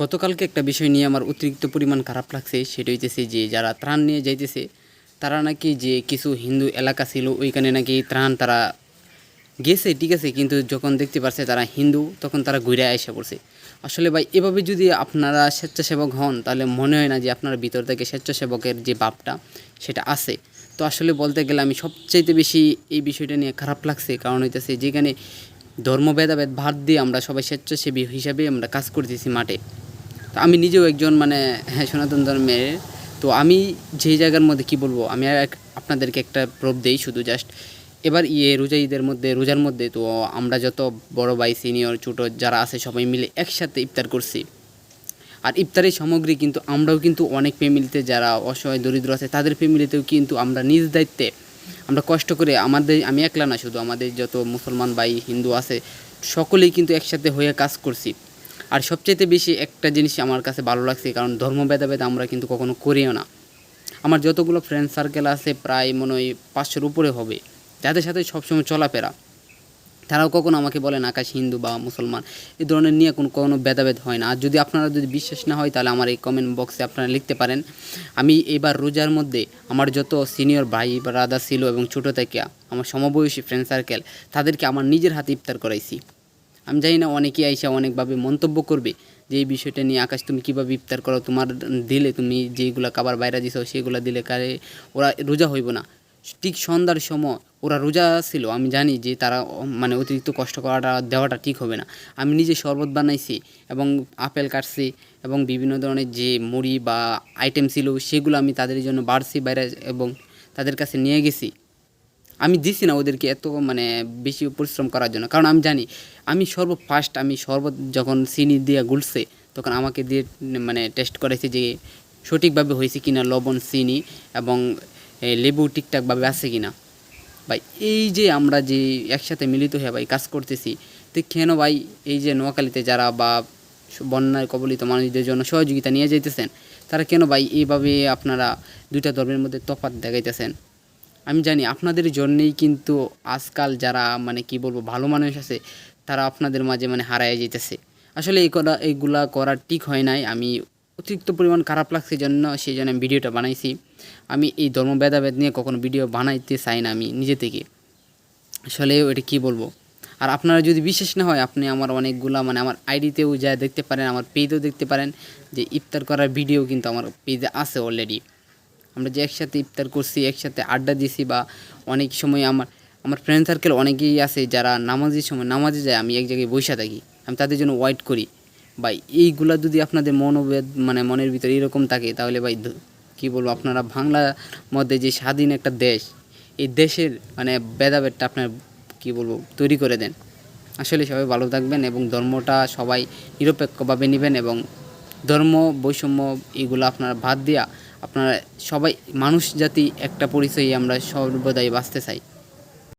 গতকালকে একটা বিষয় নিয়ে আমার অতিরিক্ত পরিমাণ খারাপ লাগছে, সেটা হইতেছে যে যারা ত্রাণ নিয়ে যাইতেছে, তারা নাকি যে কিছু হিন্দু এলাকা ছিল, ওইখানে নাকি ত্রাণ তারা গেছে, ঠিক আছে, কিন্তু যখন দেখতে পারছে তারা হিন্দু, তখন তারা ঘুরে এসে পড়ছে। আসলে ভাই, এভাবে যদি আপনারা স্বেচ্ছাসেবক হন, তাহলে মনে হয় না যে আপনার ভিতর থেকে স্বেচ্ছাসেবকের যে ভাবটা, সেটা আছে। তো আসলে বলতে গেলে আমি সবচাইতে বেশি এই বিষয়টা নিয়ে খারাপ লাগছে, কারণ হইতেছে যেখানে ধর্ম ভেদাভেদ ভাত দিয়ে আমরা সবাই স্বেচ্ছাসেবী হিসাবে আমরা কাজ করতেছি মাঠে। তো আমি নিজেও একজন মানে হ্যাঁ সনাতন ধর্মের। তো আমি যেই জায়গার মধ্যে কি বলব, আমি এক- আপনাদেরকে একটা প্রব দেই শুধু জাস্ট এবার ইয়ে রোজা ঈদের মধ্যে, রোজার মধ্যে তো আমরা যত বড় ভাই সিনিয়র ছোটো যারা আছে সবাই মিলে একসাথে ইফতার করছি। আর ইফতারের সামগ্রী কিন্তু আমরাও কিন্তু অনেক ফ্যামিলিতে যারা অসহায়, দরিদ্র আছে, তাদের ফ্যামিলিতেও কিন্তু আমরা নিজ দায়িত্বে আমরা কষ্ট করে আমাদের, আমি একলা না, শুধু আমাদের যত মুসলমান ভাই, হিন্দু আছে, সকলেই কিন্তু একসাথে হয়ে কাজ করছি। আর সবচেয়ে বেশি একটা জিনিস আমার কাছে ভালো লাগছে, কারণ ধর্ম ভেদাভেদ আমরা কিন্তু কখনো করিও না। আমার যতগুলো ফ্রেন্ড সার্কেল আছে প্রায় মনে হয় পাঁচশোর উপরে হবে, যাদের সাথে সবসময় চলাফেরা। তারাও কখনো আমাকে বলেন আকাশ হিন্দু বা মুসলমান এই ধরনের নিয়ে কোনো কোনো ভেদাভেদ হয় না। আর যদি আপনারা যদি বিশ্বাস না হয়, তাহলে আমার এই কমেন্ট বক্সে আপনারা লিখতে পারেন। আমি এবার রোজার মধ্যে আমার যত সিনিয়র ভাই বা রাদা ছিল এবং ছোটো থেকে আমার সমবয়সী ফ্রেন্ড সার্কেল তাদেরকে আমার নিজের হাতে ইফতার করাইছি। আমি জানি না, অনেকেই আইসা অনেকভাবে মন্তব্য করবে যে এই বিষয়টা নিয়ে আকাশ তুমি কীভাবে ইফতার করো, তোমার দিলে তুমি যেগুলো খাবার বাইরে দিছো, সেগুলো দিলে কারে ওরা রোজা হইব না। ঠিক সন্ধ্যার সময় ওরা রোজা ছিল, আমি জানি যে তারা মানে অতিরিক্ত কষ্ট করাটা, দেওয়াটা ঠিক হবে না। আমি নিজে শরবত বানাইছি এবং আপেল কাটছি এবং বিভিন্ন ধরনের যে মুড়ি বা আইটেম ছিল, সেগুলো আমি তাদের জন্য বাড়ছি বাইরে এবং তাদের কাছে নিয়ে গেছি। আমি দিছি না ওদেরকে এত মানে বেশি পরিশ্রম করার জন্য। কারণ আমি জানি, আমি সর্ব ফার্স্ট আমি শরবত যখন চিনি দিয়ে গুলছে, তখন আমাকে দিয়ে মানে টেস্ট করেছে যে সঠিকভাবে হয়েছে কিনা লবণ, চিনি এবং লেবু ঠিকঠাকভাবে আছে কিনা। ভাই, এই যে আমরা যে একসাথে মিলিত হয়ে ভাই কাজ করতেছি, তো কেন ভাই এই যে নোয়াখালীতে যারা বা বন্যায় কবলিত মানুষদের জন্য সহযোগিতা নিয়ে যাইতেছেন, তারা কেন ভাই এইভাবে আপনারা দুইটা ধর্মের মধ্যে তফাৎ দেখাইতেছেন? আমি জানি আপনাদের জন্যেই কিন্তু আজকাল যারা মানে কি বলব, ভালো মানুষ আছে, তারা আপনাদের মাঝে মানে হারায় যেতেছে আসলে এই করা, এইগুলা করা ঠিক হয় নাই। আমি অতিরিক্ত পরিমাণ খারাপ লাগছে জন্য সেই জন্য আমি ভিডিওটা বানাইছি। আমি এই ধর্ম ভেদাভেদ নিয়ে কখনো ভিডিও বানাইতে চাই না আমি নিজে থেকে। আসলে এটা কি বলব? আর আপনারা যদি বিশ্বাস না হয়, আপনি আমার অনেকগুলা মানে আমার আইডিতেও যা দেখতে পারেন, আমার পেজেও দেখতে পারেন, যে ইফতার করার ভিডিও কিন্তু আমার পেজে আছে অলরেডি আমরা যে একসাথে ইফতার করছি, একসাথে আড্ডা দিছি বা অনেক সময় আমার আমার ফ্রেন্ড সার্কেল অনেকেই আছে যারা নামাজের সময়, নামাজে যায়, আমি এক জায়গায় বসে থাকি। আমি তাদের জন্য ওয়েট করি। ভাই, এইগুলা যদি আপনাদের মনোবেদ মানে মনের ভিতরে এরকম থাকে, তাহলে ভাই কি বলব, আপনারা বাংলার মধ্যে যে স্বাধীন একটা দেশ, এই দেশের মানে ভেদাভেদটা আপনার, কি বলব, তৈরি করে দেন। আসলে সবাই ভালো থাকবেন এবং ধর্মটা সবাই নিরপেক্ষভাবে নেবেন এবং ধর্ম, বৈষম্য, এগুলো আপনারা বাদ দিয়া আপনারা সবাই মানুষ জাতি একটা পরিচয়ে আমরা সর্বদাই বাঁচতে চাই।